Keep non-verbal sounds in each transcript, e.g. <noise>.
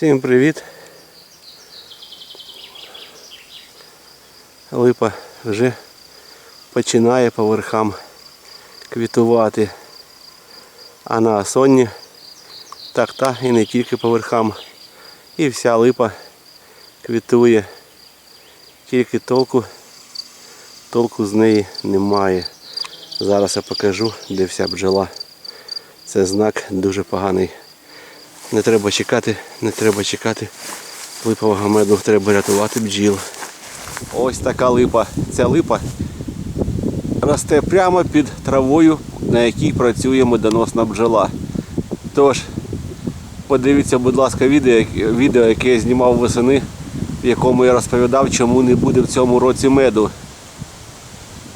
Всім привіт. Липа вже починає по верхам квітувати. А на осонні так та і не тільки по верхам. І вся липа квітує. Тільки толку, толку з неї немає. Зараз я покажу, де вся бджола. Це знак дуже поганий. Не треба чекати, не треба чекати липового меду, треба рятувати бджіл. Ось така липа. Ця липа росте прямо під травою, на якій працює медоносна бджола. Тож, подивіться, будь ласка, відео, відео, яке я знімав восени, в якому я розповідав, чому не буде в цьому році меду.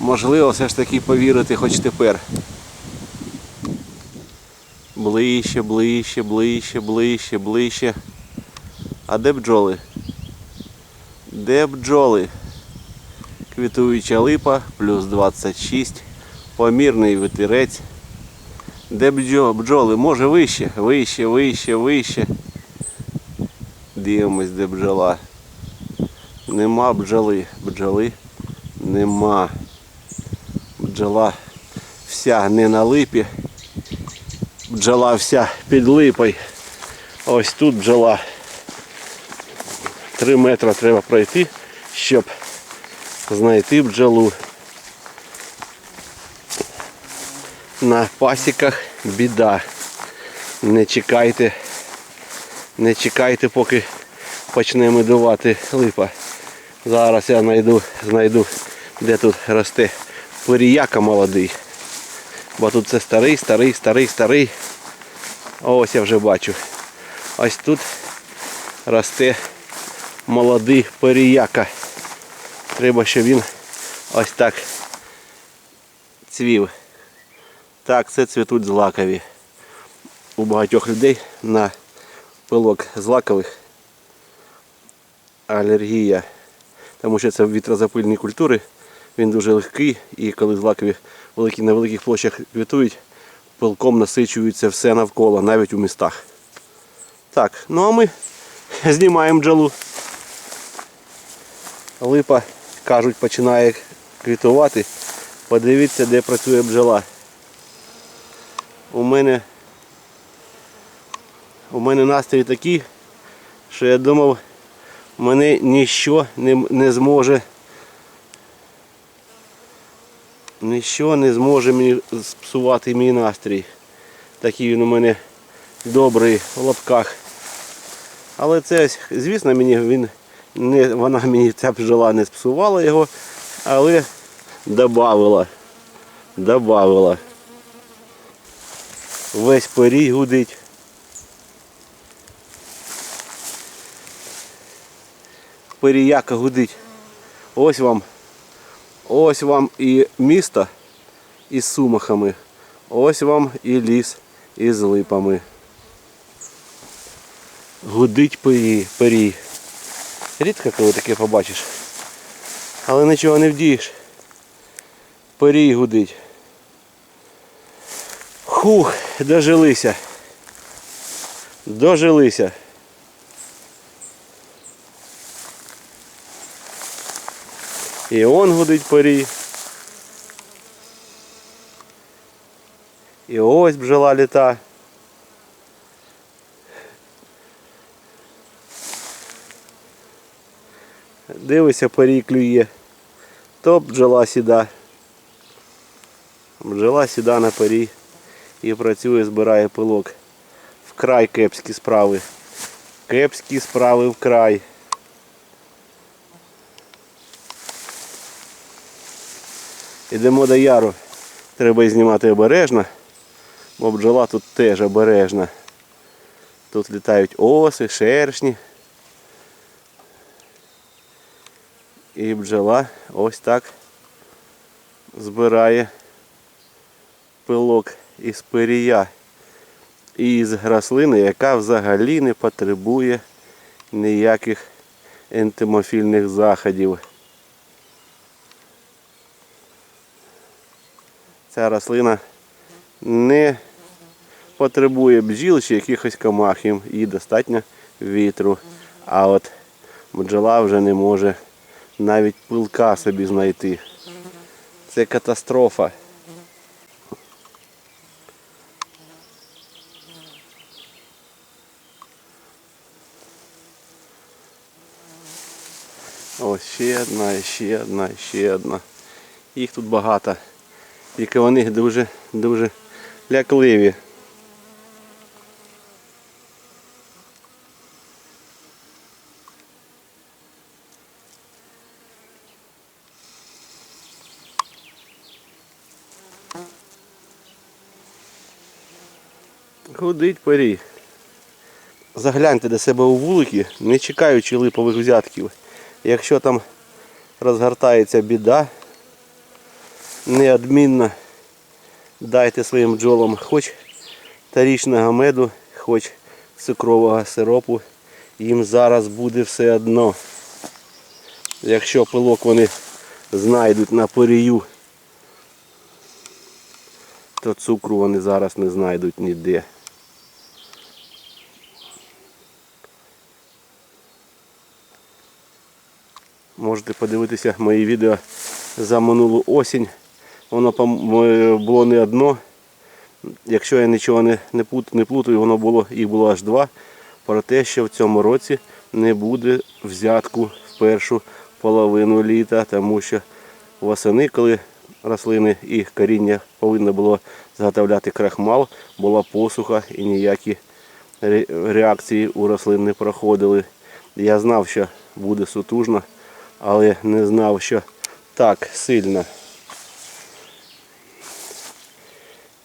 Можливо, все ж таки повірити хоч тепер. Ближче, ближче, ближче, ближче, ближче. А де бджоли? Де бджоли? Квітуюча липа, плюс 26, помірний витирець. Де бджо- бджоли? Може вище, вище, вище, вище. Дивимось, де бджола. Нема бджоли. Бджоли нема. Бджола вся не на липі. Бджола вся під липою. Ось тут бджола. Три метри треба пройти, щоб знайти бджолу. На пасіках біда. Не чекайте, не чекайте, поки почне медувати липа. Зараз я знайду, знайду, де тут росте поріяка молодий. Бо тут це старий, старий, старий, старий. Ось я вже бачу. Ось тут росте молодий поріяка. Треба, щоб він ось так цвів. Так, це цвітуть злакові. У багатьох людей на пилок злакових алергія. Тому що це вітрозапильні культури. Він дуже легкий і коли злакові великі, на великих площах квітують, пилком насичується все навколо, навіть у містах. Так, ну а ми <laughs> знімаємо бджолу. Липа, кажуть, починає квітувати. Подивіться, де працює бджола. У мене у мене настрій такий, що я думав, мене ніщо не, не зможе ніщо не зможе мені спсувати мій настрій. Такий він у мене добрий в лапках. Але це, звісно, мені він не, вона мені ця бджола не спсувала його, але добавила. Добавила. Весь порій гудить. Поріяка гудить. Ось вам. Ось вам і місто із сумахами. Ось вам і ліс із липами. Гудить порій. порій. Рідко коли таке побачиш. Але нічого не вдієш. Порій гудить. Хух, дожилися. Дожилися. І он гудить порій. І ось бджола літа. Дивися, порій клює. То бджола сіда. Бджола сіда на порій і працює, збирає пилок. Вкрай кепські справи. Кепські справи вкрай. Ідемо до яру. Треба знімати обережно, бо бджола тут теж обережна. Тут літають оси, шершні. І бджола ось так збирає пилок із пирія і із граслини, яка взагалі не потребує ніяких ентимофільних заходів. Ця рослина не потребує бджіл чи якихось комах. Їм їй достатньо вітру. А от бджола вже не може навіть пилка собі знайти. Це катастрофа. Ось ще одна, ще одна, ще одна. Їх тут багато. Тільки вони дуже, дуже лякливі. Ходить парі. Загляньте до себе у вулики, не чекаючи липових взятків. Якщо там розгортається біда, неодмінно дайте своїм бджолам хоч тарічного меду, хоч цукрового сиропу. Їм зараз буде все одно. Якщо пилок вони знайдуть на порію, то цукру вони зараз не знайдуть ніде. Можете подивитися мої відео за минулу осінь. Воно е, було не одно. Якщо я нічого не, не, плутаю, воно було, їх було аж два. Про те, що в цьому році не буде взятку в першу половину літа, тому що восени, коли рослини і коріння повинно було зготовляти крахмал, була посуха і ніякі реакції у рослин не проходили. Я знав, що буде сутужно, але не знав, що так сильно.